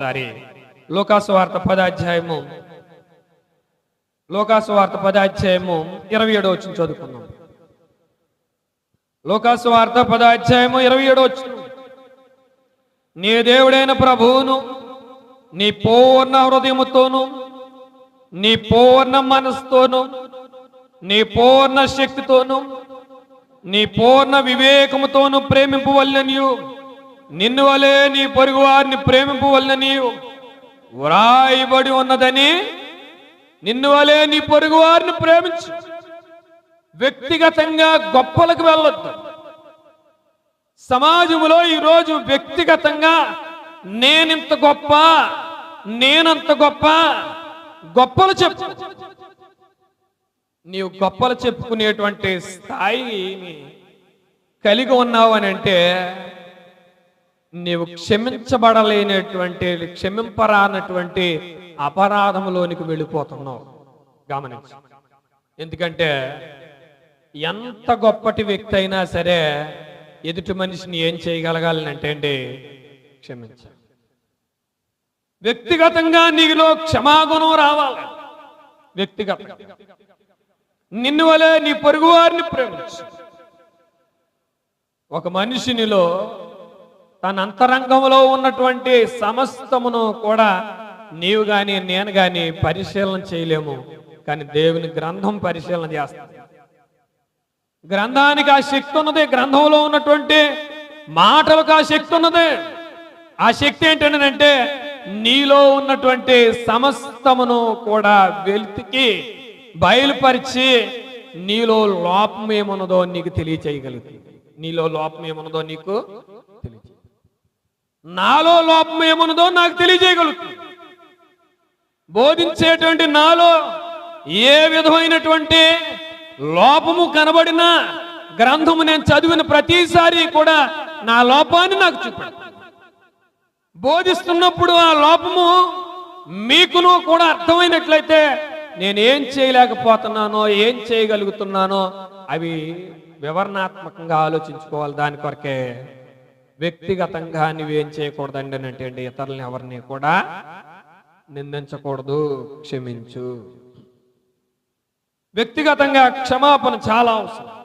సారి. లోకాసువార్త పదాధ్యాయము. లోకాసువార్త పదాధ్యాయము ఇరవై ఏడో వచ్చిన చదువుకున్నాం లోకాసువార్త పదాధ్యాయము ఇరవై ఏడో వచ్చిన. నీ దేవుడైన ప్రభువును నీ పూర్ణ హృదయముతోను నీ పూర్ణ మనసుతోను నీ పూర్ణ శక్తితోను నీ పూర్ణ వివేకముతోను ప్రేమింపవల్లనియు నిన్ను వలే నీ పొరుగు వారిని ప్రేమింపవలననియు వ్రాయబడి ఉన్నదని నిన్ను వలే నీ పొరుగు వారిని ప్రేమించు. వ్యక్తిగతంగా గొప్పలకు వెళ్ళొద్దు. సమాజంలో ఈరోజు వ్యక్తిగతంగా నేనింత గొప్ప నేనంత గొప్ప గొప్పలు చెప్పు. నీవు గొప్పలు చెప్పుకునేటువంటి స్థాయిని కలిగి ఉన్నావు అని అంటే నీవు క్షమించబడలేనటువంటి క్షమింపరానటువంటి అపరాధములోనికి వెళ్ళిపోతున్నావు. గమనించు. ఎందుకంటే ఎంత గొప్పటి వ్యక్తి అయినా సరే ఎదుటి మనిషిని ఏం చేయగలగాలని అంటే అండి క్షమించ. వ్యక్తిగతంగా నీలో క్షమాగుణం రావాలి. వ్యక్తిగత నిన్ను వలే నీ పొరుగు వారిని ప్రేమించు. ఒక మనిషినిలో తన అంతరంగంలో ఉన్నటువంటి సమస్తమును కూడా నీవు గాని నేను గాని పరిశీలన చేయలేము. కానీ దేవుని గ్రంథం పరిశీలన చేస్తాం. గ్రంథానికి ఆ శక్తి ఉన్నది గ్రంథంలో ఉన్నటువంటి మాటలకు ఆ శక్తి ఉన్నది. ఆ శక్తి ఏంటంటే నీలో ఉన్నటువంటి సమస్తమును కూడా వెలితికి బయలుపరిచి నీలో లోపం ఏమున్నదో నీకు తెలియచేయగలుగుతుంది నీలో లోపం ఏమున్నదో నీకు నాలో లోపం ఏమున్నదో నాకు తెలియజేయగలుగుతుంది బోధించేటువంటి నాలో ఏ విధమైనటువంటి లోపము కనబడినా గ్రంథము నేను చదివిన ప్రతిసారి కూడా నా లోపాన్ని నాకు చూపాడు బోధిస్తున్నప్పుడు ఆ లోపము మీకును కూడా అర్థమైనట్లయితే నేనేం చేయలేకపోతున్నానో ఏం చేయగలుగుతున్నానో అవి వివరణాత్మకంగా ఆలోచించుకోవాలి. దాని కొరకే వ్యక్తిగతంగా నువ్వేం చేయకూడదండి అని అంటే అండి ఇతరులని ఎవరిని కూడా నిందించకూడదు క్షమించు. వ్యక్తిగతంగా క్షమాపణ చాలా అవసరం.